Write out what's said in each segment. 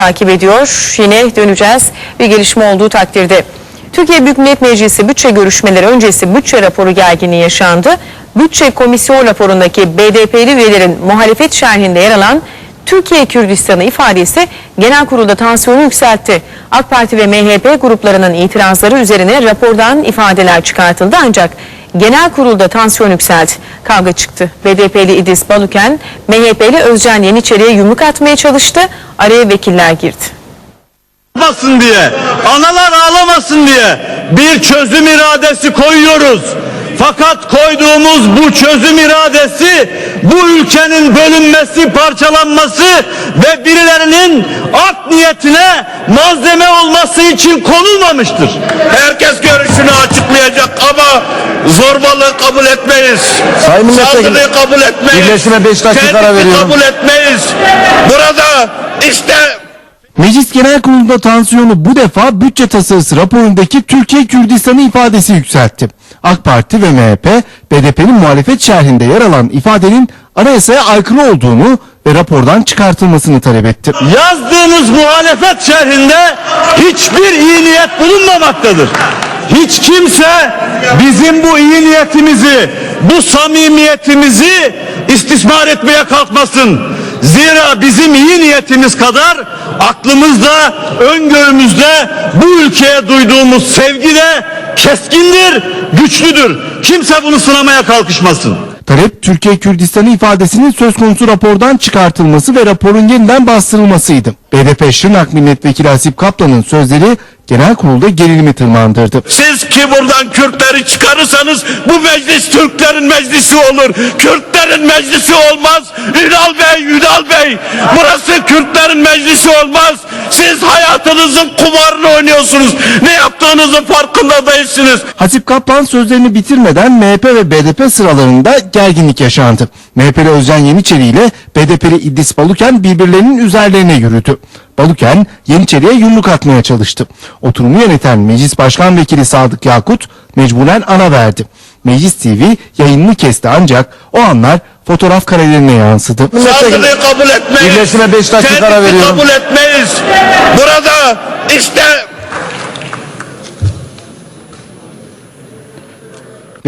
takip ediyor. Yine döneceğiz bir gelişme olduğu takdirde. Türkiye Büyük Millet Meclisi bütçe görüşmeleri öncesi bütçe raporu gerginliği yaşandı. Bütçe komisyon raporundaki BDP'li üyelerin muhalefet şerhinde yer alan Türkiye Kürdistan'ı ifadesi genel kurulda tansiyonu yükseltti. AK Parti ve MHP gruplarının itirazları üzerine rapordan ifadeler çıkartıldı ancak genel kurulda tansiyon yükseldi. Kavga çıktı. BDP'li İdris Baluken, MHP'li Özcan Yeniçeri'ye yumruk atmaya çalıştı. Araya vekiller girdi. ağlamasın diye, analar ağlamasın diye bir çözüm iradesi koyuyoruz. Fakat koyduğumuz bu çözüm iradesi bu ülkenin bölünmesi, parçalanması ve birilerinin art niyetine malzeme olması için konulmamıştır. Herkes görüşünü açıklayacak ama zorbalığı kabul etmeyiz. Sayın Milletvekili, kabul etmeyiz. birleşime beş dakika ara Tehdidi veriyorum. kabul etmeyiz. Burada Meclis Genel Kurulu'nda tansiyonu bu defa bütçe tasarısı raporundaki Türkiye Kürdistan'ı ifadesi yükseltti. AK Parti ve MHP, BDP'nin muhalefet şerhinde yer alan ifadenin anayasaya aykırı olduğunu ve rapordan çıkartılmasını talep etti. Yazdığınız muhalefet şerhinde hiçbir iyi niyet bulunmamaktadır. Hiç kimse bizim bu iyi niyetimizi, bu samimiyetimizi istismar etmeye kalkmasın. Zira bizim iyi niyetimiz kadar aklımızda, öngörümüzde bu ülkeye duyduğumuz sevgi de keskindir, güçlüdür. Kimse bunu sınamaya kalkışmasın. Talep Türkiye Kürdistan'ı ifadesinin söz konusu rapordan çıkartılması ve raporun yeniden bastırılmasıydı. BDP Şırnak Milletvekili Hasip Kaplan'ın sözleri genel kurulda gerilimi tırmandırdı. siz ki buradan Kürtleri çıkarırsanız bu meclis Türklerin meclisi olur. Kürtlerin meclisi olmaz. Ünal Bey, Ünal Bey. Burası Kürtlerin meclisi olmaz. Siz hayatınızın kumarını oynuyorsunuz. Ne yaptığınızın farkında değilsiniz. Hasip Kaplan sözlerini bitirmeden MHP ve BDP sıralarında gerginlik yaşandı. MHP'li Özcan Yeniçeri ile BDP'li İdris Baluken birbirlerinin üzerlerine yürüdü. Baluken Yeniçeri'ye yumruk atmaya çalıştı. Oturumu yöneten Meclis Başkan Vekili Sadık Yakut mecburen ana verdi. Meclis TV yayınını kesti ancak o anlar fotoğraf karelerine yansıdı. Saldırıyı kabul etmeyiz. Birleşime beş dakika ara veriyorum. kabul etmeyiz. Burada işte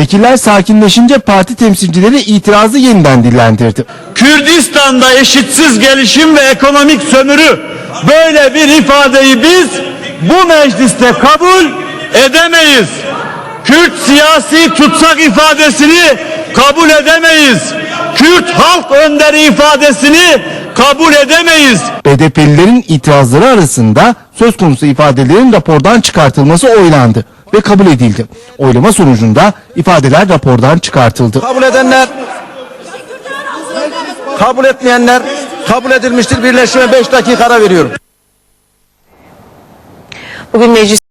Vekiller sakinleşince parti temsilcileri itirazı yeniden dillendirdi. Kürdistan'da eşitsiz gelişim ve ekonomik sömürü böyle bir ifadeyi biz bu mecliste kabul edemeyiz. Kürt siyasi tutsak ifadesini kabul edemeyiz. Kürt halk önderi ifadesini kabul edemeyiz. BDP'lilerin itirazları arasında söz konusu ifadelerin rapordan çıkartılması oylandı ve kabul edildi. Oylama sonucunda ifadeler rapordan çıkartıldı. Kabul edenler, kabul etmeyenler kabul edilmiştir. Birleşime 5 dakika ara veriyorum. Bugün meclis